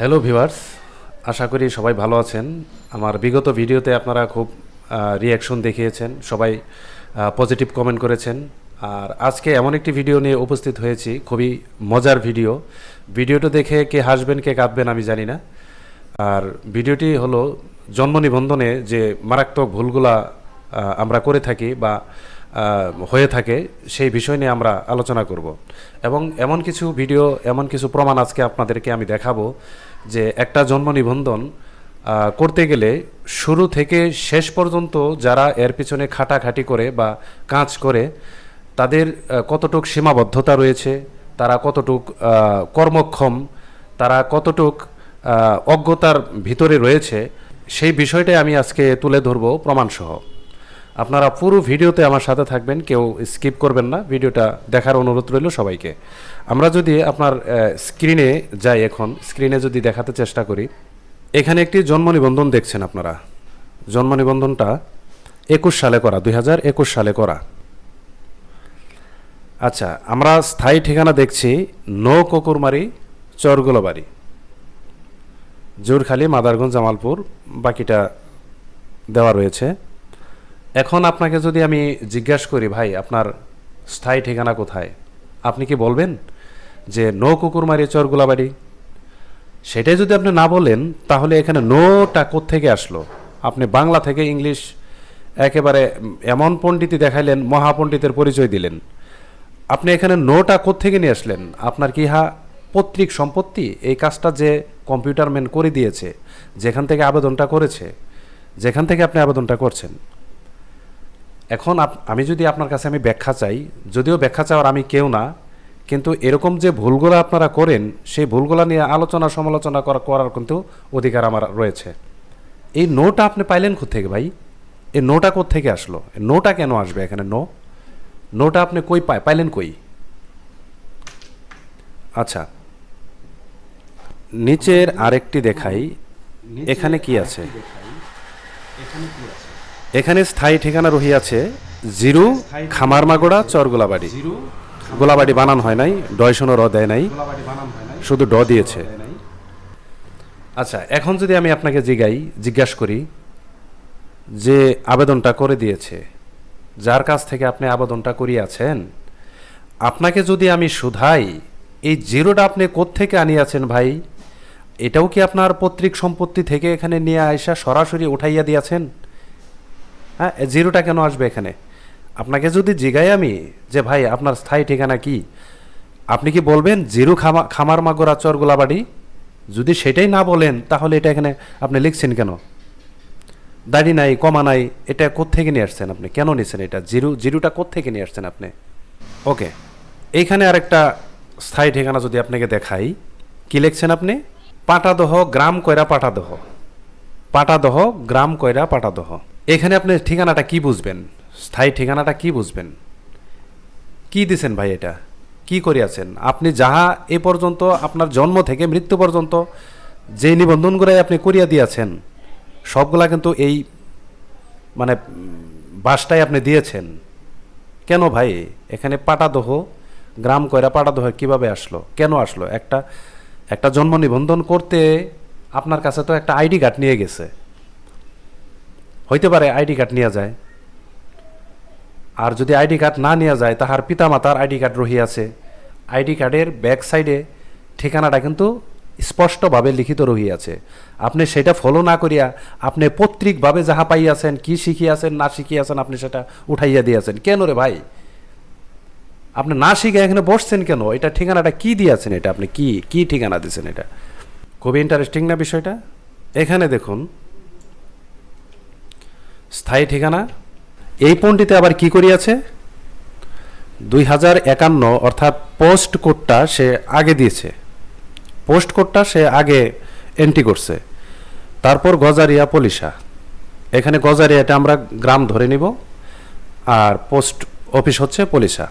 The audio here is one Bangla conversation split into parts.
হ্যালো ভিউয়ার্স আশা করি সবাই ভালো আছেন। আমার বিগত ভিডিওতে আপনারা খুব রিয়াকশন দেখিয়েছেন। সবাই পজিটিভ কমেন্ট করেছেন। আর আজকে এমন একটি ভিডিও নিয়ে উপস্থিত হয়েছি। খুবই মজার ভিডিও ভিডিওটা দেখে কে হাসবেন, কে কাঁদবেন আমি জানি না। আর ভিডিওটি হলো জন্ম নিবন্ধনে যে মারাত্মক ভুলগুলা আমরা করে থাকি বা হয়ে থাকে, সেই বিষয় নিয়ে আমরা আলোচনা করব। এবং এমন কিছু ভিডিও, এমন কিছু প্রমাণ আজকে আপনাদেরকে আমি দেখাবো যে একটা জন্ম নিবন্ধন করতে গেলে শুরু থেকে শেষ পর্যন্ত যারা এর পিছনে খাটাখাটি করে বা কাজ করে, তাদের কতটুক সীমাবদ্ধতা রয়েছে, তারা কতটুক কর্মক্ষম, তারা কতটুক অজ্ঞতার ভিতরে রয়েছে, সেই বিষয়টাই আমি আজকে তুলে ধরবো প্রমাণসহ। আপনারা পুরো ভিডিওতে আমার সাথে থাকবেন, কেউ স্কিপ করবেন না। ভিডিওটা দেখার অনুরোধ রইল সবাইকে। আমরা যদি আপনার স্ক্রিনে যাই এখন, স্ক্রিনে যদি দেখাতে চেষ্টা করি, এখানে একটি জন্ম নিবন্ধন দেখছেন আপনারা। জন্ম নিবন্ধনটা একুশ সালে করা, দুই হাজার একুশ সালে করা। আচ্ছা আমরা স্থায়ী ঠিকানা দেখছি, নৌ কুকুরমারি, চরগুলোবাড়ি। জোরখালি, মাদারগঞ্জ, জামালপুর, বাকিটা দেওয়া রয়েছে। এখন আপনাকে যদি আমি জিজ্ঞাসা করি, ভাই, আপনার স্থায়ী ঠিকানা কোথায়? আপনি কি বলবেন যে, নো কুকুরমারি, চরগুলাবাড়ি সেটাই যদি আপনি না বলেন, তাহলে এখানে নোটা থেকে আসলো? আপনি বাংলা থেকে ইংলিশ একেবারে এমন পণ্ডিতি দেখাইলেন, মহাপণ্ডিতের পরিচয় দিলেন। আপনি এখানে নোটা থেকে নিয়ে আসলেন? আপনার কি হা পৈতৃক সম্পত্তি? এই কাজটা যে কম্পিউটার ম্যান করে দিয়েছে, যেখান থেকে আবেদনটা করেছে, যেখান থেকে আপনি আবেদনটা করছেন। এখন আমি যদি আপনার কাছে আমি ব্যাখ্যা চাই যদিও ব্যাখ্যা চাওয়ার আমি কেউ না কিন্তু এরকম যে ভুলগুলো আপনারা করেন সেই ভুলগুলো নিয়ে আলোচনা সমালোচনা করা করার কিন্তু অধিকার আমার রয়েছে। এই নোটা আপনি পাইলেন থেকে ভাই? এই নোটা থেকে আসলো? নোটা কেন আসবে এখানে? নো? নোটা আপনি কই পাই পাইলেন কই? আচ্ছা। নিচের আরেকটি দেখাই। এখানে কি আছে? এখানে স্থায়ী ঠিকানা রহিয়াছে জিরু খামার খামারমাগোড়া চরগোলাবাড়ি। গোলাবাড়ি বানান হয় নাই ডয়শনো র দেয় নাই শুধু ড দিয়েছে। আচ্ছা এখন যদি আমি আপনাকে জিগাই জিজ্ঞাসা করি যে আবেদনটা করে দিয়েছে যার কাছ থেকে আপনি আবেদনটা করিয়াছেন আপনাকে যদি আমি শুধাই এই জিরোটা আপনি কোত্থেকে আনিয়াছেন ভাই? এটাও কি আপনার পৈতৃক সম্পত্তি থেকে এখানে নিয়ে আইসা সরাসরি উঠাইয়া দিয়াছেন? হ্যাঁ জিরোটা কেন আসবে এখানে? আপনাকে যদি জিগাই আমি যে, ভাই, আপনার স্থায়ী ঠিকানা কি? আপনি কি বলবেন, জিরো খামা, খামার মাগোরা চর গোলাবাড়ি যদি সেটাই না বলেন, তাহলে এটা এখানে আপনি লিখছেন কেন? দাড়ি নাই, কমা নাই, এটা কোত্থেকে নিয়ে আসছেন আপনি? কেন নিয়েছেন এটা? জিরো, জিরোটা কোত্থেকে নিয়ে আসছেন আপনি? ওকে, এইখানে আরেকটা স্থায়ী ঠিকানা যদি আপনাকে দেখাই, কি লিখছেন আপনি? পাটাদহ গ্রাম কয়রা পাটাদহ। পাটাদহ গ্রাম কয়রা পাটাদহ। এখানে আপনি ঠিকানাটা কি বুঝবেন? স্থায়ী ঠিকানাটা কি বুঝবেন? কি দিছেন ভাই এটা? কি করিয়াছেন? আপনি যাহা এ পর্যন্ত আপনার জন্ম থেকে মৃত্যু পর্যন্ত যে নিবন্ধনগুলাই আপনি করিয়া দিয়েছেন, সবগুলা কিন্তু এই মানে বাসটাই আপনি দিয়েছেন। কেন ভাই? এখানে পাটাদহ, গ্রাম কয়রা পাটাদহ কীভাবে আসলো? কেন আসলো? একটা একটা জন্ম নিবন্ধন করতে আপনার কাছে তো একটা আইডি কার্ড নিয়ে গেছে। হইতে পারে আইডি কার্ড নিয়ে যায়। আর যদি আইডি কার্ড না নেওয়া যায়, তাহার পিতামাতার আইডি কার্ড রহিয়াছে আইডি কার্ডের ব্যাক সাইডে ঠিকানাটা কিন্তু স্পষ্টভাবে লিখিত রহিয়াছে আপনি সেটা ফলো না করিয়া আপনি পৈতৃকভাবে যাহা পাইয়াছেন, কি শিখিয়াছেন, না শিখিয়াছেন, আপনি সেটা উঠাইয়া দিয়েছেন। কেন রে ভাই? আপনি না শিখে এখানে বসছেন কেন? এটা ঠিকানাটা কি দিয়েছেন এটা? আপনি কি কি ঠিকানা দিয়েছেন এটা? খুবই ইন্টারেস্টিং না বিষয়টা? এখানে দেখুন স্থায়ী ঠিকানা। এই পণ্ডিতে আবার কি করিয়াছে? দুই হাজার একান্ন অর্থাৎ পোস্ট কোডটা সে আগে দিয়েছে। পোস্ট কোডটা সে আগে এন্ট্রি করছে। তারপর গজারিয়া পলিশা। এখানে গজারিয়াটা আমরা গ্রাম ধরে নিব। আর পোস্ট অফিস হচ্ছে পলিশা।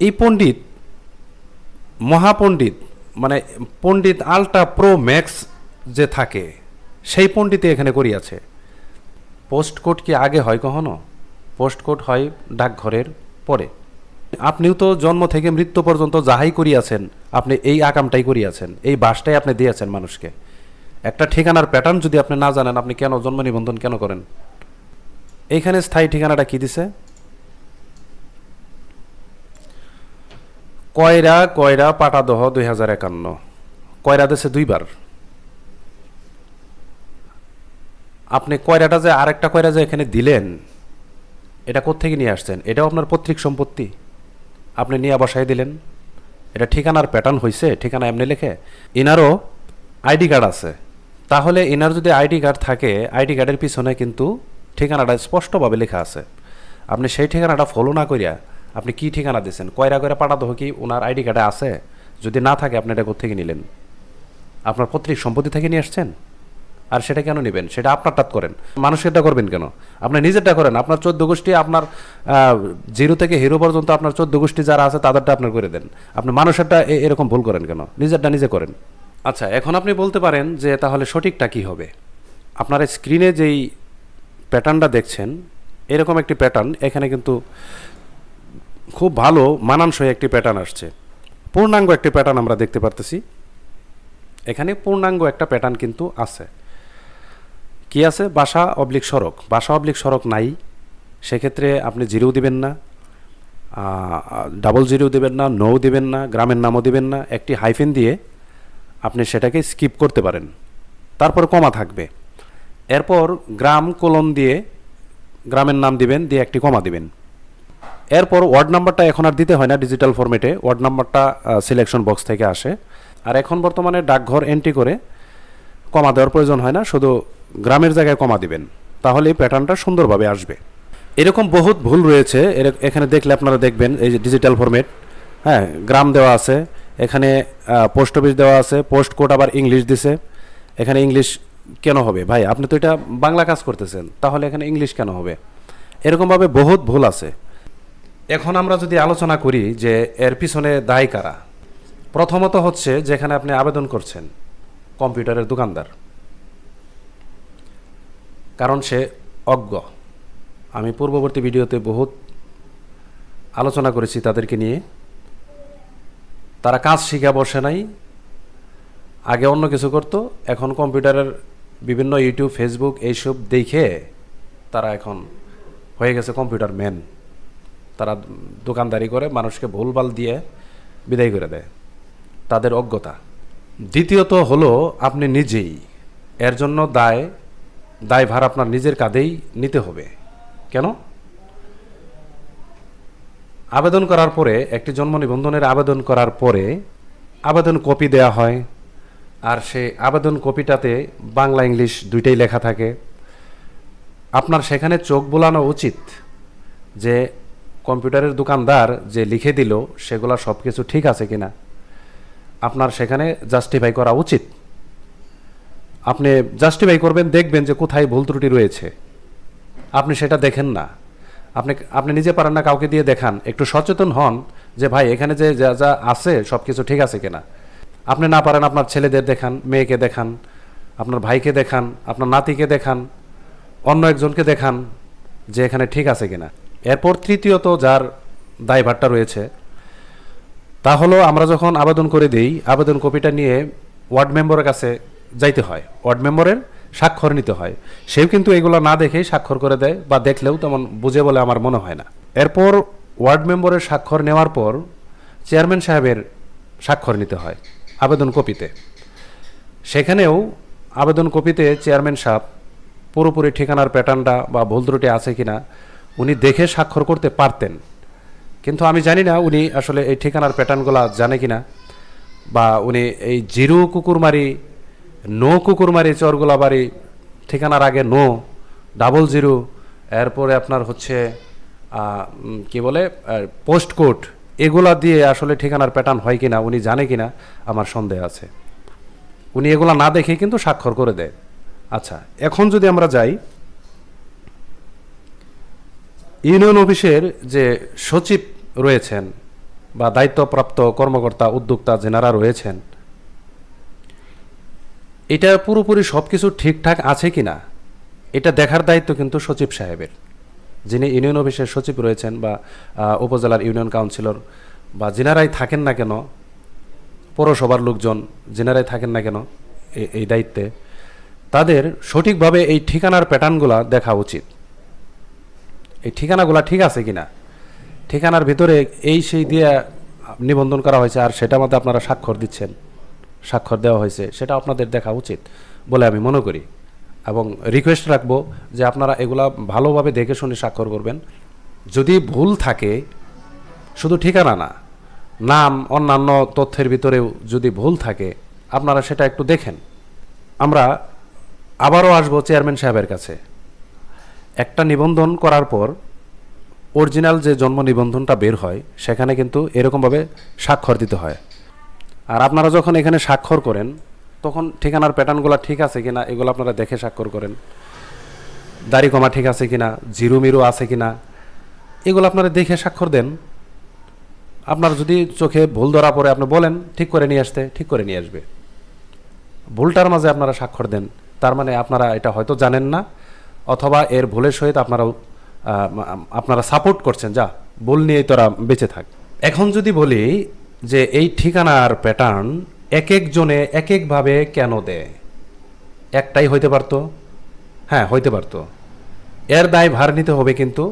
এই পণ্ডিত, মহাপণ্ডিত মানে পণ্ডিত আলট্রা প্রো ম্যাক্স যে থাকে, সেই পণ্ডিতে এখানে করিয়াছে। পোস্ট কোড কি আগে হয় কখনো? পোস্ট কোড হয় ডাকঘরের পরে। আপনিও তো জন্ম থেকে মৃত্যু পর্যন্ত যাহাই করিয়াছেন, আপনি এই আকামটাই করিয়াছেন, এই বাসটাই আপনি দিয়েছেন মানুষকে। একটা ঠিকানার প্যাটার্ন যদি আপনি না জানেন, আপনি কেন জন্ম নিবন্ধন কেন করেন? এইখানে স্থায়ী ঠিকানাটা কি দিছে? কয়রা কয়রা, পাটাদহ, দুই হাজার একান্ন। কয়রা দেশে দুইবার। আপনি কয়রাটা যে আরেকটা কয়রা যে এখানে দিলেন, এটা কোত্থেকে নিয়ে আসছেন? এটাও আপনার পৈতৃক সম্পত্তি। আপনি নিয়ে বসাই দিলেন। এটা ঠিকানার প্যাটার্ন হয়েছে ঠিকানা এমনি লেখে। ইনারও আইডি কার্ড আছে। তাহলে ইনার যদি আইডি কার্ড থাকে, আইডি কার্ডের পিছনে কিন্তু ঠিকানাটা স্পষ্টভাবে লেখা আছে। আপনি সেই ঠিকানাটা ফলো না করিয়া আপনি কি ঠিকানা দিয়েছেন? কয়রা কয়রা পাঠাতে কি ওনার আইডি কার্ডে আছে? যদি না থাকে, আপনি এটা কোথেকে নিলেন? আপনার পৈতৃক সম্পত্তি থেকে নিয়ে আসছেন? আর সেটা কেন নেবেন? সেটা আপনারটা করেন। মানুষেরটা করবেন কেন? আপনি নিজেরটা করেন। আপনার চোদ্দ গোষ্ঠী আপনার জিরো থেকে হিরো পর্যন্ত আপনার চোদ্দ গোষ্ঠী যারা আছে, তাদেরটা আপনার করে দেন। আপনি মানুষেরটা এরকম ভুল করেন কেন? নিজেরটা নিজে করেন। আচ্ছা এখন আপনি বলতে পারেন যে তাহলে সঠিকটা কি হবে? আপনার স্ক্রিনে যেই প্যাটার্নটা দেখছেন, এরকম একটি প্যাটার্ন, এখানে কিন্তু খুব ভালো, মানানসই একটি প্যাটার্ন আসছে। পূর্ণাঙ্গ একটি প্যাটার্ন আমরা দেখতে পারতেছি। এখানে পূর্ণাঙ্গ একটা প্যাটার্ন কিন্তু আছে। কি আছে? বাসা অবলিক সড়ক। বাসা অবলিক সড়ক নাই। সেক্ষেত্রে আপনি জিরো দিবেন না। ডাবল জিরো দিবেন না নৌ দিবেন না, গ্রামের নামও দিবেন না। একটি হাইফেন দিয়ে আপনি সেটাকে স্কিপ করতে পারেন। তারপর কমা থাকবে। এরপর গ্রাম কোলন দিয়ে গ্রামের নাম দিবেন, দিয়ে একটি কমা দিবেন। এরপর ওয়ার্ড নাম্বারটা এখন আর দিতে হয় না ডিজিটাল ফর্মেটে ওয়ার্ড নাম্বারটা সিলেকশন বক্স থেকে আসে। আর এখন বর্তমানে ডাকঘর এন্ট্রি করে কমা দেওয়ার প্রয়োজন হয় না, শুধু গ্রামের জায়গায় কমা দিবেন তাহলে এই প্যাটার্নটা সুন্দরভাবে আসবে। এরকম বহুত ভুল রয়েছে এখানে দেখলে আপনারা দেখবেন, এই যে ডিজিটাল ফরম্যাট হ্যাঁ গ্রাম দেওয়া আছে, এখানে পোস্ট অফিস দেওয়া আছে পোস্ট কোড আবার ইংলিশ দিছে, এখানে ইংলিশ কেন হবে? ভাই, আপনি তো এটা বাংলা কাজ করতেছেন, তাহলে এখানে ইংলিশ কেন হবে? এরকমভাবে বহুত ভুল আছে। এখন আমরা যদি আলোচনা করি যে এর পিছনে দায় কারা? প্রথমত হচ্ছে যেখানে আপনি আবেদন করছেন। কম্পিউটারের দোকানদার। কারণ সে অজ্ঞ। আমি পূর্ববর্তী ভিডিওতে বহুত আলোচনা করেছি তাদেরকে নিয়ে। তারা কাজ শিখা বসে নাই। আগে অন্য কিছু করতো। এখন কম্পিউটারের বিভিন্ন ইউটিউব, ফেসবুক এইসব দেখে তারা এখন হয়ে গেছে কম্পিউটার ম্যান। তারা দোকানদারি করে, মানুষকে ভুলভাল দিয়ে বিদায় করে দেয়। তাদের অজ্ঞতা। দ্বিতীয়ত হলো, আপনি নিজেই। এর জন্য দায়, দায়ভার আপনার নিজের কাঁধেই নিতে হবে। কেন? আবেদন করার পরে, একটি জন্ম নিবন্ধনের আবেদন করার পরে আবেদন কপি দেয়া হয়, আর সে আবেদন কপিটাতে বাংলা ইংলিশ দুইটাই লেখা থাকে। আপনার সেখানে চোখ বোলানো উচিত যে কম্পিউটারের দোকানদার যে লিখে দিল, সেগুলা সব কিছু ঠিক আছে কিনা। আপনার সেখানে জাস্টিফাই করা উচিত। আপনি জাস্টিফাই করবেন, দেখবেন যে কোথায় ভুল ত্রুটি রয়েছে। আপনি সেটা দেখেন না। আপনি আপনি নিজে পারেন না কাউকে দিয়ে দেখান। একটু সচেতন হন যে, ভাই, এখানে যে, যা যা আছে সব কিছু ঠিক আছে কিনা? আপনি না পারেন আপনার ছেলেদের দেখান, মেয়েকে দেখান, আপনার ভাইকে দেখান, আপনার নাতিকে দেখান, অন্য একজনকে দেখান যে, এখানে ঠিক আছে কিনা। এরপর তৃতীয়ত যার দায়ভারটা রয়েছে তা হলো আমরা যখন আবেদন করে দিই, আবেদন কপিটা নিয়ে ওয়ার্ড মেম্বারের কাছে যাইতে হয়। ওয়ার্ড মেম্বারের স্বাক্ষর নিতে হয়। সেও কিন্তু এগুলো না দেখেই স্বাক্ষর করে দেয় বা দেখলেও তেমন বুঝে বলে আমার মনে হয় না। এরপর ওয়ার্ড মেম্বারের স্বাক্ষর নেওয়ার পর চেয়ারম্যান সাহেবের স্বাক্ষর নিতে হয় আবেদন কপিতে। সেখানেও আবেদন কপিতে চেয়ারম্যান সাহেব পুরোপুরি ঠিকানার প্যাটার্নটা বা ভুল ত্রুটি আছে কিনা, উনি দেখে স্বাক্ষর করতে পারতেন। কিন্তু আমি জানি না উনি আসলে এই ঠিকানার প্যাটার্নগুলো জানে কিনা, বা উনি এই জিরো কুকুরমারি, নো কুকুরমারি চরগুলা বাড়ি ঠিকানার আগে নো, ডাবল জিরো, এরপরে আপনার হচ্ছে কি বলে পোস্ট কোড এগুলা দিয়ে আসলে ঠিকানার প্যাটার্ন হয় কিনা, উনি জানে কিনা, আমার সন্দেহ আছে। উনি এগুলা না দেখে কিন্তু স্বাক্ষর করে দেয়। আচ্ছা এখন যদি আমরা যাই, ইউনিয়ন অফিসের যে সচিব রয়েছেন বা দায়িত্বপ্রাপ্ত কর্মকর্তা, উদ্যোক্তা যেনারা রয়েছেন। এটা পুরোপুরি সব কিছু ঠিকঠাক আছে কি না এটা দেখার দায়িত্ব কিন্তু সচিব সাহেবের, যিনি ইউনিয়ন অফিসের সচিব রয়েছেন বা উপজেলার ইউনিয়ন কাউন্সিলর বা যিনারাই থাকেন না কেন, পৌরসভার লোকজন যিনারাই থাকেন না কেন এই দায়িত্বে, তাদের সঠিকভাবে এই ঠিকানার প্যাটার্নগুলা দেখা উচিত। এই ঠিকানাগুলা ঠিক আছে কিনা ঠিকানার ভিতরে এই সেই দিয়ে নিবন্ধন করা হয়েছে আর সেটার মধ্যে আপনারা স্বাক্ষর দিচ্ছেন। স্বাক্ষর দেওয়া হয়েছে। সেটা আপনাদের দেখা উচিত বলে আমি মনে করি। এবং রিকোয়েস্ট রাখব যে আপনারা এগুলা ভালোভাবে দেখে শুনে স্বাক্ষর করবেন। যদি ভুল থাকে, শুধু ঠিকানা না, নাম, অন্যান্য তথ্যের ভিতরেও যদি ভুল থাকে, আপনারা সেটা একটু দেখেন। আমরা আবারও আসব চেয়ারম্যান সাহেবের কাছে। একটা নিবন্ধন করার পর অরিজিনাল যে জন্ম নিবন্ধনটা বের হয়, সেখানে কিন্তু এরকমভাবে স্বাক্ষর দিতে হয়। আর আপনারা যখন এখানে স্বাক্ষর করেন, তখন ঠিকানার প্যাটার্নগুলো ঠিক আছে কিনা, এগুলো আপনারা দেখে স্বাক্ষর করেন। দাড়ি কমা ঠিক আছে কিনা, জিরো মিরো আছে কিনা, এগুলো আপনারা দেখে স্বাক্ষর দেন। আপনার যদি চোখে ভুল ধরা পড়ে, আপনি বলেন, ঠিক করে নিয়ে আসতে, ঠিক করে নিয়ে আসবে। ভুলটার মাঝে আপনারা স্বাক্ষর দেন। তার মানে আপনারা এটা হয়তো জানেন না, অথবা এর ভুলের সহিত আপনারা আপনারা সাপোর্ট করছেন, যা বল নিয়ে তোরা বেঁচে থাক। এখন যদি বলি যে এই ঠিকানার প্যাটার্ন এক একজনে এক একভাবে কেন দেয়? একটাই হইতে পারতো? হ্যাঁ হইতে পারতো। এর দায় ভার নিতে হবে কিন্তু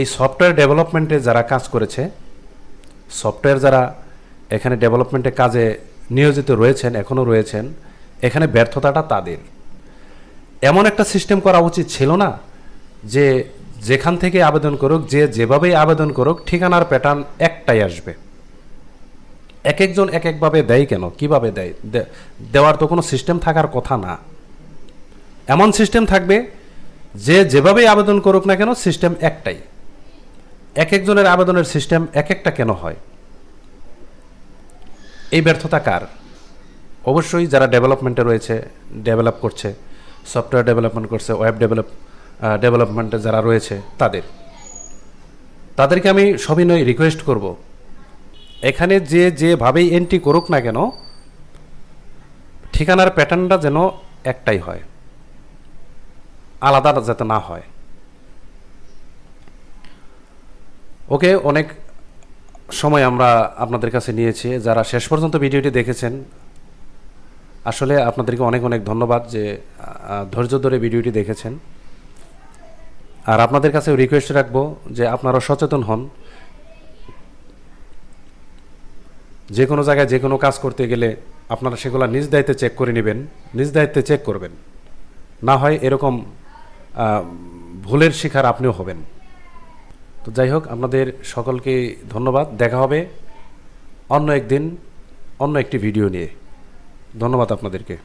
এই সফটওয়্যার ডেভেলপমেন্টে যারা কাজ করেছে সফটওয়্যার যারা এখানে ডেভেলপমেন্টে কাজে নিয়োজিত রয়েছেন এখনও রয়েছেন, এখানে ব্যর্থতাটা তাদের। এমন একটা সিস্টেম করা উচিত ছিল না যে যেখান থেকে আবেদন করুক, যে যেভাবেই আবেদন করুক, ঠিকানার প্যাটার্ন একটাই আসবে। এক একজন এক একভাবে দেয় কেন? কীভাবে দেয়? দেওয়ার তো কোনো সিস্টেম থাকার কথা না। এমন সিস্টেম থাকবে, যে যেভাবেই আবেদন করুক না কেন সিস্টেম একটাই। এক একজনের আবেদনের সিস্টেম এক একটা কেন হয়? এই ব্যর্থতা কার? অবশ্যই যারা ডেভেলপমেন্টে রয়েছে ডেভেলপ করছে সফটওয়্যার ডেভেলপমেন্ট করছে ওয়েব ডেভেলপ ডেভেলপমেন্টে যারা রয়েছে, তাদের। তাদেরকে আমি সবিনয় রিকোয়েস্ট করব। এখানে যে যেভাবেই এন্ট্রি করুক না কেন, ঠিকানার প্যাটার্নটা যেন একটাই হয়। আলাদা যাতে না হয়। ওকে, অনেক সময় আমরা আপনাদের কাছে নিয়েছি। যারা শেষ পর্যন্ত ভিডিওটি দেখেছেন, আসলে আপনাদেরকে অনেক অনেক ধন্যবাদ যে ধৈর্য ধরে ভিডিওটি দেখেছেন। আর আপনাদের কাছে রিকোয়েস্ট রাখব যে আপনারা সচেতন হন। যে কোনো জায়গায় যে কোনো কাজ করতে গেলে আপনারা সেগুলো নিজ দায়িত্বে চেক করে নেবেন, নিজ দায়িত্বে চেক করবেন। না হয় এরকম ভুলের শিকার আপনিও হবেন। তো যাই হোক, আপনাদের সকলকে ধন্যবাদ। দেখা হবে অন্য একদিন, অন্য একটি ভিডিও নিয়ে। ধন্যবাদ আপনাদেরকে।